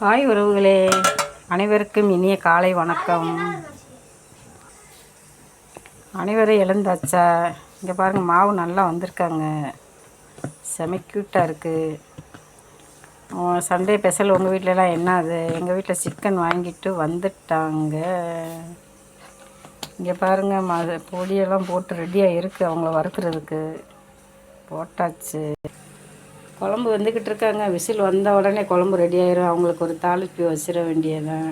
Hi உறவுகளே அனைவருக்கும் இனிய காலை வணக்கம். அனைவரும் எழுந்தாச்சா? இங்கே பாருங்கள் மாவு நல்லா வந்திருக்காங்க. செம க்யூட்டாக இருக்குது சண்டே ஸ்பெஷல் உங்கள் வீட்டிலலாம் என்ன அது? எங்கள் வீட்டில் சிக்கன் வாங்கிட்டு வந்துட்டாங்க. இங்கே பாருங்கள் ம பொடியெல்லாம் போட்டு ரெடியாக இருக்குது அவங்கள வறுக்கிறதுக்கு. போட்டாச்சு. குழம்பு வந்துக்கிட்டு இருக்காங்க. விசில் வந்த உடனே குழம்பு ரெடி ஆயிரும். அவங்களுக்கு ஒரு தாளிப்பு வச்சிட வேண்டியதான்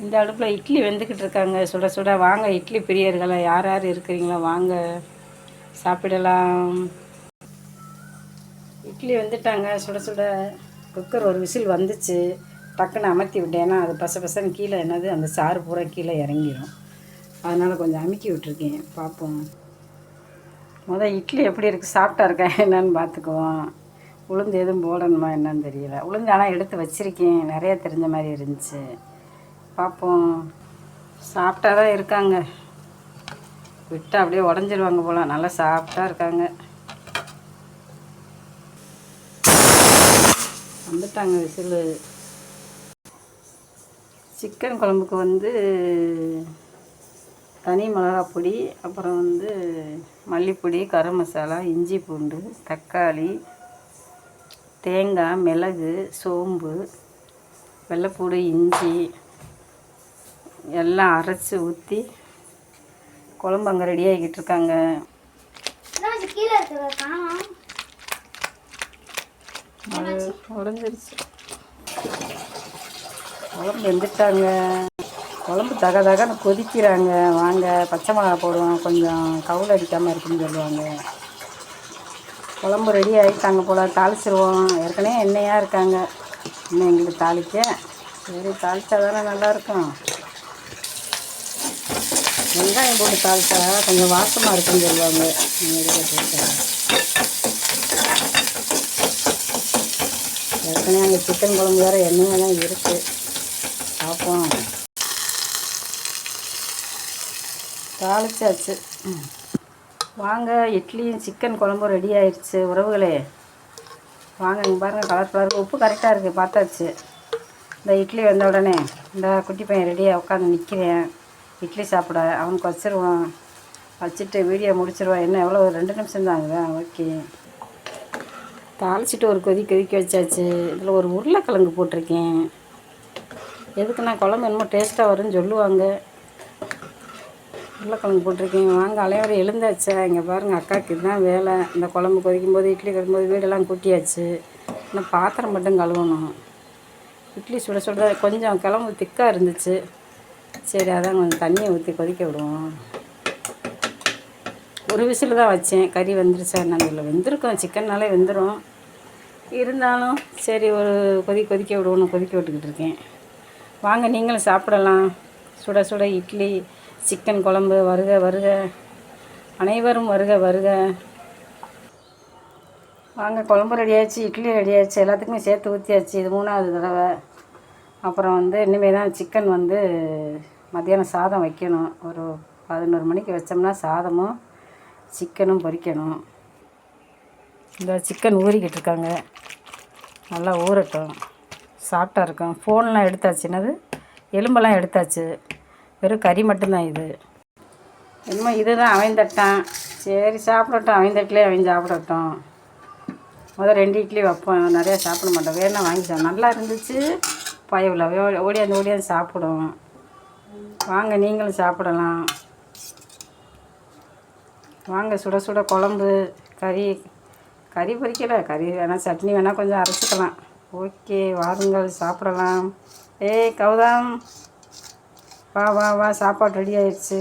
இந்த அடுப்பில் இட்லி வெந்துக்கிட்டு இருக்காங்க. சுட சுட வாங்க இட்லி பிரியர்களா. யார் யார் இருக்கிறீங்களோ வாங்க. சாப்பிடலாம். இட்லி வந்துட்டாங்க. சுட சுட குக்கர் ஒரு விசில் வந்துச்சு. டக்குன்னு அமர்த்தி விட்டேன்னா அது பச பசன்னு கீழே என்னது? அந்த சாறு பூரா கீழே இறங்கிடும் அதனால் கொஞ்சம் அமுக்கி விட்டுருக்கேன். பார்ப்போம். முதல் இட்லி எப்படி இருக்குது சாப்பிட்டா இருக்கா? என்னன்னு பார்த்துக்குவோம். உளுந்து எதுவும் போடணுமா என்னன்னு தெரியல. உளுந்து ஆனால் எடுத்து வச்சுருக்கேன். நிறைய தெரிஞ்ச மாதிரி இருந்துச்சு. பார்ப்போம் சாப்பிட்டா தான் இருக்காங்க. விட்டு அப்படியே உடஞ்சிருவாங்க போல. நல்லா சாப்பிட்டா இருக்காங்க. வந்துட்டாங்க விசில். சிக்கன் குழம்புக்கு வந்து தனி மிளகா பொடி அப்புறம் வந்து மல்லிப்பொடி கரம் மசாலா இஞ்சி பூண்டு தக்காளி தேங்காய் மிளகு சோம்பு வெள்ளைப்பூடு இஞ்சி எல்லாம் அரைச்சி ஊற்றி குழம்பு அங்கே ரெடி ஆகிக்கிட்டு இருக்காங்க. உடஞ்சிருச்சு குழம்பு வெந்துட்டாங்க. குழம்பு தக தகன்னு கொதிக்கிறாங்க. வாங்க பச்சை மிளகா போடுவோம். கொஞ்சம் கவுல் அடிக்காமல் இருக்குன்னு சொல்லுவாங்க. குழம்பு ரெடி ஆகிட்டாங்க போல் தாளிச்சிருவோம். ஏற்கனவே எண்ணெயாக இருக்காங்க. இன்னும் எங்களுக்கு தாளிக்க. சரி தாளித்தா தானே நல்லாயிருக்கும். வெங்காயம் போட்டு தாளிச்சா கொஞ்சம் வாசமாக இருக்குன்னு சொல்லுவாங்க. ஏற்கனவே அங்கே சிக்கன் குழம்பு வேறு எண்ணெயாக தான் இருக்குது பார்ப்போம். தாளிச்சாச்சு. ம். வாங்க இட்லியும் சிக்கன் குழம்பும் ரெடி ஆயிடுச்சு உறவுகளே வாங்க இங்கே பாருங்கள் கலர் கலருக்கு உப்பு கரெக்டாக இருக்குது பார்த்தாச்சு. இந்த இட்லி வந்த உடனே இந்த குட்டி பையன் ரெடியாக உட்காந்து நிற்கிறேன் இட்லி சாப்பிட அவனுக்கு வச்சிருவான் வச்சுட்டு வீடியோ முடிச்சிருவான் என்ன எவ்வளோ ஒரு ரெண்டு நிமிஷம் தாங்க ஓகே. தாளிச்சிட்டு ஒரு கொதி கொதிக்க வச்சாச்சு. இதில் ஒரு உருளைக்கிழங்கு போட்டிருக்கேன். எதுக்குன்னா குழம்பு என்னமோ டேஸ்ட்டாக வரும்னு சொல்லுவாங்க. உருளைக்கிழங்கு போட்டிருக்கீங்க. வாங்க அலைவரை எழுந்தாச்சா? இங்கே பாருங்கள் அக்காவுக்கு இதுதான் வேலை. இந்த குழம்பு கொதிக்கும் போது இட்லி கட்டும்போது வீடெல்லாம் கூட்டியாச்சு. இன்னும் பாத்திரம் மட்டும் கழுவணும். இட்லி சுட சுட கொஞ்சம் கிளம்பு திக்காக இருந்துச்சு. சரி அதான் கொஞ்சம் தண்ணியை ஊற்றி கொதிக்க விடுவோம். ஒரு விசில் தான் வச்சேன். கறி வந்துருச்சா என்னன்னு வெந்திருக்கோம். சிக்கன்னாலே வெந்துடும் இருந்தாலும் சரி ஒரு கொதி கொதிக்க விடுவோன்னு கொதிக்க விட்டுக்கிட்டு இருக்கேன். வாங்க நீங்களும் சாப்பிடலாம். சுட சுட இட்லி சிக்கன் குழம்பு வருக வருக. அனைவரும் வருக வருக. வாங்க குழம்பு ரெடியாச்சு இட்லி ரெடி எல்லாத்துக்குமே சேர்த்து ஊற்றியாச்சு இது மூணாவது தடவை. அப்புறம் வந்து இனிமேல் தான் சிக்கன் வந்து மத்தியானம் சாதம் வைக்கணும். ஒரு பதினோரு மணிக்கு வச்சோம்னா சாதமும் சிக்கனும் பொரிக்கணும் இந்த சிக்கன் ஊறிக்கிட்டு இருக்காங்க. நல்லா ஊறட்டும். சாஃப்டாக இருக்கும். ஃபோன்லாம் எடுத்தாச்சு. என்னது? எலும்பெல்லாம் எடுத்தாச்சு. வெறும் கறி மட்டும்தான் இது. என்னமோ இதுதான் அவன் தட்டான் சரி சாப்பிடட்டும். அவன் தட்டிலே அவன் சாப்பிடட்டும். முதல் ரெண்டு இட்லி வைப்போம். நிறையா சாப்பிட மாட்டோம் வேணா வாங்கிட்டோம் நல்லா இருந்துச்சு. பயவில் ஓடியாந்து ஓடியாந்து சாப்பிடும். வாங்க நீங்களும் சாப்பிடலாம். வாங்க சுட சுட குழம்பு கறி. கறி பொறிக்கல. கறி வேணால் சட்னி வேணால் கொஞ்சம் அரைச்சிக்கலாம். ஓகே வாருங்கள் சாப்பிடலாம். ஏய் கௌதம். வா வா வா சாப்பாடு ரெடி ஆயிடுச்சு.